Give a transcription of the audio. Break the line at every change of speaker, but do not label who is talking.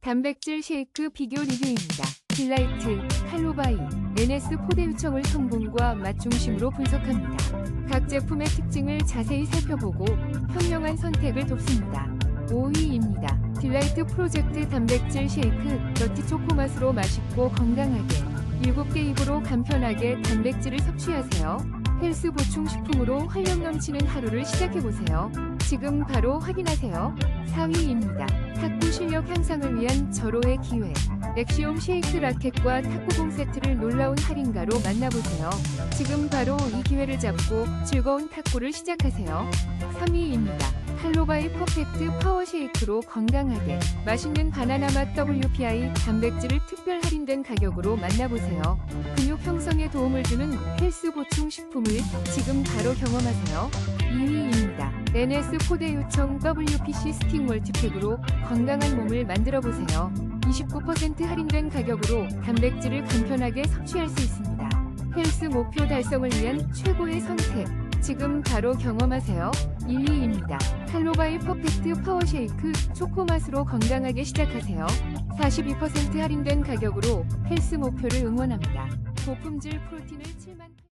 단백질 쉐이크 비교 리뷰입니다. 딜라이트, 칼로바이, NS 포대 요청을 성분과 맛 중심으로 분석합니다. 각 제품의 특징을 자세히 살펴보고 현명한 선택을 돕습니다. 5위입니다. 딜라이트 프로젝트 단백질 쉐이크 너티 초코 맛으로 맛있고 건강하게 7개 입으로 간편하게 단백질을 섭취하세요. 헬스 보충 식품으로 활력 넘치는 하루를 시작해보세요. 지금 바로 확인하세요. 4위입니다. 실력 향상을 위한 절호의 기회. 렉시움 쉐이크 라켓과 탁구공 세트를 놀라운 할인가로 만나보세요. 지금 바로 이 기회를 잡고 즐거운 탁구를 시작하세요. 3위입니다. 칼로바이 퍼펙트 파워 쉐이크로 건강하게 맛있는 바나나 맛 WPI 단백질을 특별 할인된 가격으로 만나보세요. 근육 형성에 도움을 주는 헬스 보충 식품을 지금 바로 경험하세요. 2위입니다. NS 포대 요청 WPC 스틱 멀티팩으로 건강한 몸을 만들어 보세요. 29% 할인된 가격으로 단백질을 간편하게 섭취할 수 있습니다. 헬스 목표 달성을 위한 최고의 선택. 지금 바로 경험하세요. 1위입니다. 칼로바이 퍼펙트 파워 쉐이크 초코 맛으로 건강하게 시작하세요. 42% 할인된 가격으로 헬스 목표를 응원합니다. 고품질 프로틴을 7만